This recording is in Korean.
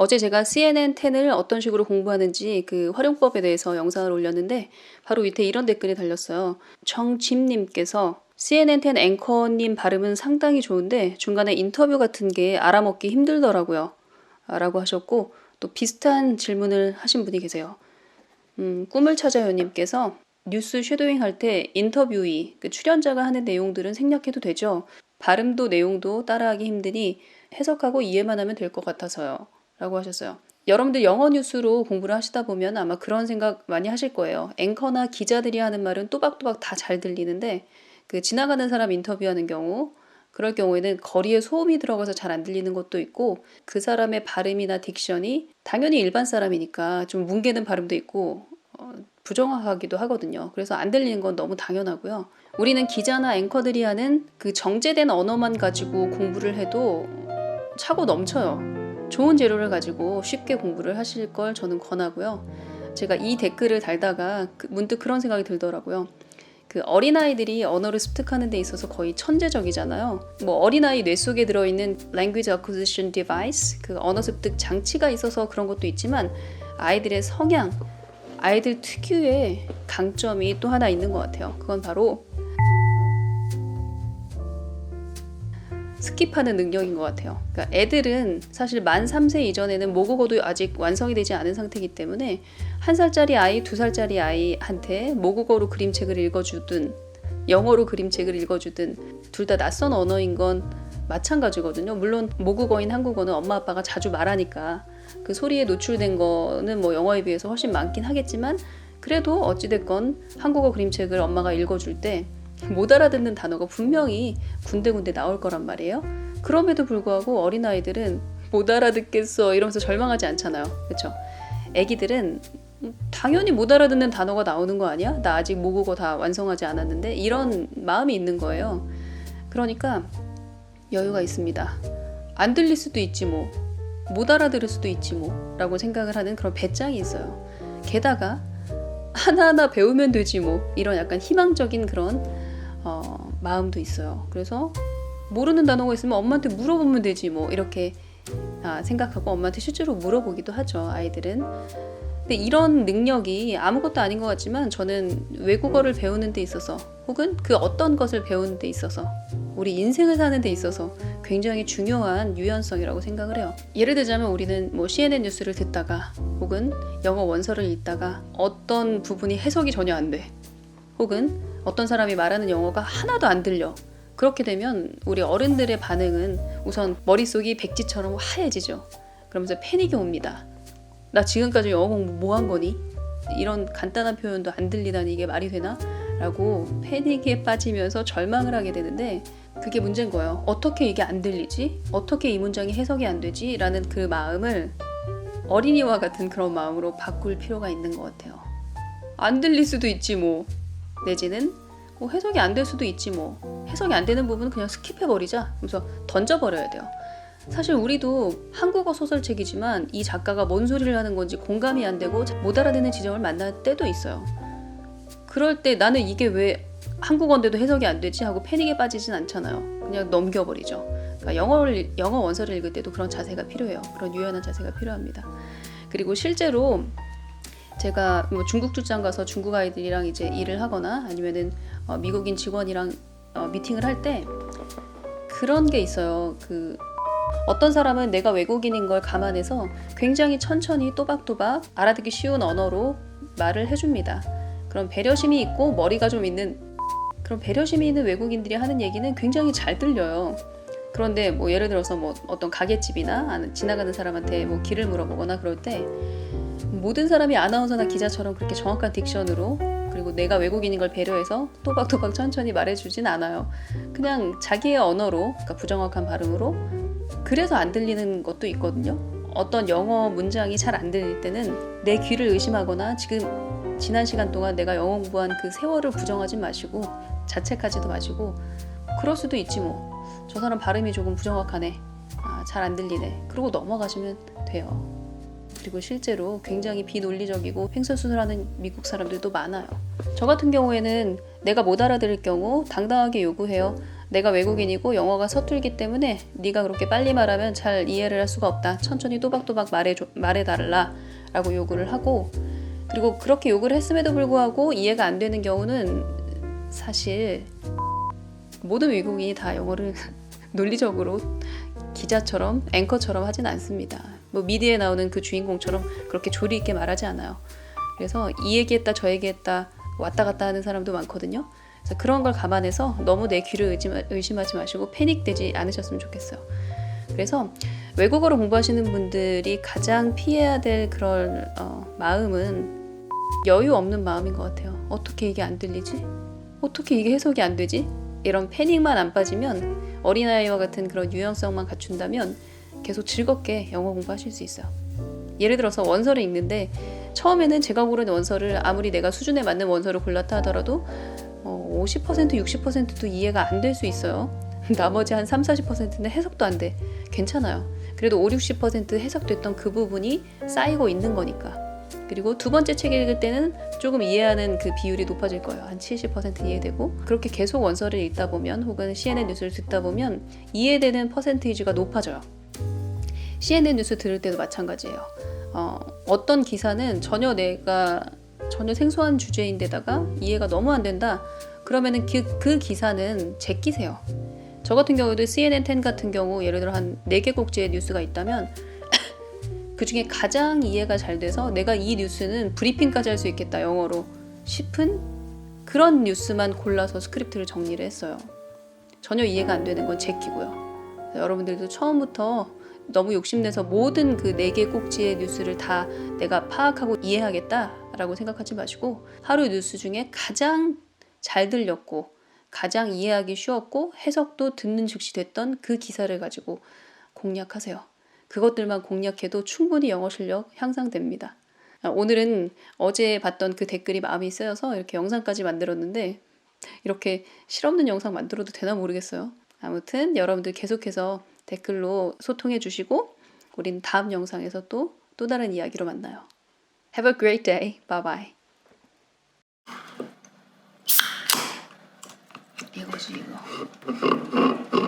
어제 제가 CNN 10을 어떤 식으로 공부하는지 그 활용법에 대해서 영상을 올렸는데 바로 밑에 이런 댓글이 달렸어요. 정짐님께서 CNN 10 앵커님 발음은 상당히 좋은데 중간에 인터뷰 같은 게 알아먹기 힘들더라고요. 아, 라고 하셨고 또 비슷한 질문을 하신 분이 계세요. 음, 꿈을 찾아요님께서 뉴스 쉐도잉 할 때 인터뷰이 그 출연자가 하는 내용들은 생략해도 되죠. 발음도 내용도 따라하기 힘드니 해석하고 이해만 하면 될 것 같아서요. 라고 하셨어요. 여러분들 영어 뉴스로 공부를 하시다 보면 아마 그런 생각 많이 하실 거예요. 앵커나 기자들이 하는 말은 또박또박 다 잘 들리는데 그 지나가는 사람 인터뷰하는 경우 그럴 경우에는 거리에 소음이 들어가서 잘 안 들리는 것도 있고 그 사람의 발음이나 딕션이 당연히 일반 사람이니까 좀 뭉개는 발음도 있고 어, 부정확하기도 하거든요. 그래서 안 들리는 건 너무 당연하고요. 우리는 기자나 앵커들이 하는 그 정제된 언어만 가지고 공부를 해도 차고 넘쳐요. 좋은 재료를 가지고 쉽게 공부를 하실 걸 저는 권하고요. 제가 이 댓글을 달다가 그 문득 그런 생각이 들더라고요. 그 어린아이들이 언어를 습득하는 데 있어서 거의 천재적이잖아요. 뭐 어린아이 뇌 속에 들어있는 language acquisition device, 그 언어 습득 장치가 있어서 그런 것도 있지만 아이들의 성향, 아이들 특유의 강점이 또 하나 있는 것 같아요. 그건 바로 스킵하는 능력인 것 같아요. 그러니까 애들은 사실 만 3세 이전에는 모국어도 아직 완성이 되지 않은 상태이기 때문에 한 살짜리 아이, 두 살짜리 아이한테 모국어로 그림책을 읽어주든 영어로 그림책을 읽어주든 둘 다 낯선 언어인 건 마찬가지거든요. 물론 모국어인 한국어는 엄마 아빠가 자주 말하니까 그 소리에 노출된 거는 뭐 영어에 비해서 훨씬 많긴 하겠지만 그래도 어찌됐건 한국어 그림책을 엄마가 읽어줄 때 못 알아듣는 단어가 분명히 군데군데 나올 거란 말이에요. 그럼에도 불구하고 어린아이들은 못 알아듣겠어 이러면서 절망하지 않잖아요. 그렇죠? 애기들은 당연히 못 알아듣는 단어가 나오는 거 아니야? 나 아직 모국어 다 완성하지 않았는데 이런 마음이 있는 거예요. 그러니까 여유가 있습니다. 안 들릴 수도 있지 뭐. 못 알아들을 수도 있지 뭐. 라고 생각을 하는 그런 배짱이 있어요. 게다가 하나하나 배우면 되지 뭐. 이런 약간 희망적인 그런 어, 마음도 있어요. 그래서 모르는 단어가 있으면 엄마한테 물어보면 되지 뭐 이렇게 아, 생각하고 엄마한테 실제로 물어보기도 하죠. 아이들은. 근데 이런 능력이 아무것도 아닌 것 같지만 저는 외국어를 배우는 데 있어서 혹은 그 어떤 것을 배우는 데 있어서 우리 인생을 사는 데 있어서 굉장히 중요한 유연성이라고 생각을 해요. 예를 들자면 우리는 뭐 CNN 뉴스를 듣다가 혹은 영어 원서를 읽다가 어떤 부분이 해석이 전혀 안 돼. 혹은 어떤 사람이 말하는 영어가 하나도 안 들려. 그렇게 되면 우리 어른들의 반응은 우선 머릿속이 백지처럼 하얘지죠. 그러면서 패닉이 옵니다. 나 지금까지 영어 공부 뭐 한 거니? 이런 간단한 표현도 안 들리다니 이게 말이 되나? 라고 패닉에 빠지면서 절망을 하게 되는데 그게 문제인 거예요. 어떻게 이게 안 들리지? 어떻게 이 문장이 해석이 안 되지? 라는 그 마음을 어린이와 같은 그런 마음으로 바꿀 필요가 있는 것 같아요. 안 들릴 수도 있지 뭐. 내지는 뭐 해석이 안 될 수도 있지 뭐. 해석이 안 되는 부분은 그냥 스킵해 버리자. 그래서 던져 버려야 돼요. 사실 우리도 한국어 소설책이지만 이 작가가 뭔 소리를 하는 건지 공감이 안 되고 못 알아듣는 지점을 만날 때도 있어요. 그럴 때 나는 이게 왜 한국어인데도 해석이 안 되지 하고 패닉에 빠지진 않잖아요. 그냥 넘겨버리죠. 그러니까 영어를 영어 원서를 읽을 때도 그런 자세가 필요해요. 그런 유연한 자세가 필요합니다. 그리고 실제로 제가 뭐 중국 출장 가서 중국 아이들이랑 이제 일을 하거나 아니면은 어, 미국인 직원이랑 어, 미팅을 할 때 그런 게 있어요. 그 어떤 사람은 내가 외국인인 걸 감안해서 굉장히 천천히 또박또박 알아듣기 쉬운 언어로 말을 해줍니다. 그런 배려심이 있고 머리가 좀 있는 그런 배려심이 있는 외국인들이 하는 얘기는 굉장히 잘 들려요. 그런데 뭐 예를 들어서 뭐 어떤 가게집이나 지나가는 사람한테 뭐 길을 물어보거나 그럴 때 모든 사람이 아나운서나 기자처럼 그렇게 정확한 딕션으로 그리고 내가 외국인인 걸 배려해서 또박또박 천천히 말해주진 않아요. 그냥 자기의 언어로, 그러니까 부정확한 발음으로 그래서 안 들리는 것도 있거든요. 어떤 영어 문장이 잘 안 들릴 때는 내 귀를 의심하거나 지금 지난 시간 동안 내가 영어 공부한 그 세월을 부정하지 마시고 자책하지도 마시고 그럴 수도 있지 뭐. 저 사람 발음이 조금 부정확하네. 아, 잘 안 들리네. 그러고 넘어가시면 돼요. 그리고 실제로 굉장히 비논리적이고 횡설수설하는 미국 사람들도 많아요. 저 같은 경우에는 내가 못 알아들을 경우 당당하게 요구해요. 내가 외국인이고 영어가 서툴기 때문에 네가 그렇게 빨리 말하면 잘 이해를 할 수가 없다. 천천히 또박또박 말해 말해달라 라고 요구를 하고 그리고 그렇게 요구를 했음에도 불구하고 이해가 안 되는 경우는 사실 모든 외국인이 다 영어를 논리적으로 기자처럼 앵커처럼 하진 않습니다. 뭐 미디어에 나오는 그 주인공처럼 그렇게 조리 있게 말하지 않아요. 그래서 이 얘기했다 저 얘기했다 왔다 갔다 하는 사람도 많거든요. 그래서 그런 걸 감안해서 너무 내 귀를 의심- 의심하지 마시고 패닉되지 않으셨으면 좋겠어요. 그래서 외국어를 공부하시는 분들이 가장 피해야 될 그런 어, 마음은 여유 없는 마음인 것 같아요. 어떻게 이게 안 들리지? 어떻게 이게 해석이 안 되지? 이런 패닉만 안 빠지면 어린아이와 같은 그런 유연성만 갖춘다면 계속 즐겁게 영어 공부하실 수 있어요. 예를 들어서 원서를 읽는데 처음에는 제가 고른 원서를 아무리 내가 수준에 맞는 원서를 골랐다 하더라도 어, 50% 60%도 이해가 안 될 수 있어요. 나머지 한 3, 40%는 해석도 안 돼. 괜찮아요. 그래도 5, 60% 해석됐던 그 부분이 쌓이고 있는 거니까. 그리고 두 번째 책 읽을 때는 조금 이해하는 그 비율이 높아질 거예요. 한 70% 이해되고 그렇게 계속 원서를 읽다 보면 혹은 CNN 뉴스를 듣다 보면 이해되는 퍼센테이지가 높아져요. CNN 뉴스 들을 때도 마찬가지예요. 어, 어떤 기사는 전혀 내가 전혀 생소한 주제인데다가 이해가 너무 안 된다. 그러면은 그, 그 기사는 제끼세요. 저 같은 경우도 CNN 10 같은 경우 예를 들어 한 4개 꼭지의 뉴스가 있다면 그 중에 가장 이해가 잘 돼서 내가 이 뉴스는 브리핑까지 할 수 있겠다 영어로 싶은 그런 뉴스만 골라서 스크립트를 정리를 했어요. 전혀 이해가 안 되는 건 제끼고요. 여러분들도 처음부터 너무 욕심내서 모든 그 네 개 꼭지의 뉴스를 다 내가 파악하고 이해하겠다라고 생각하지 마시고 하루 뉴스 중에 가장 잘 들렸고 가장 이해하기 쉬웠고 해석도 듣는 즉시 됐던 그 기사를 가지고 공략하세요. 그것들만 공략해도 충분히 영어 실력 향상됩니다. 아, 오늘은 어제 봤던 그 댓글이 마음이 쓰여서 이렇게 영상까지 만들었는데 이렇게 실없는 영상 만들어도 되나 모르겠어요. 아무튼 여러분들 계속해서 댓글로 소통해 주시고 우린 다음 영상에서 또 또 다른 이야기로 만나요. Have a great day. Bye bye. 이거지 이거.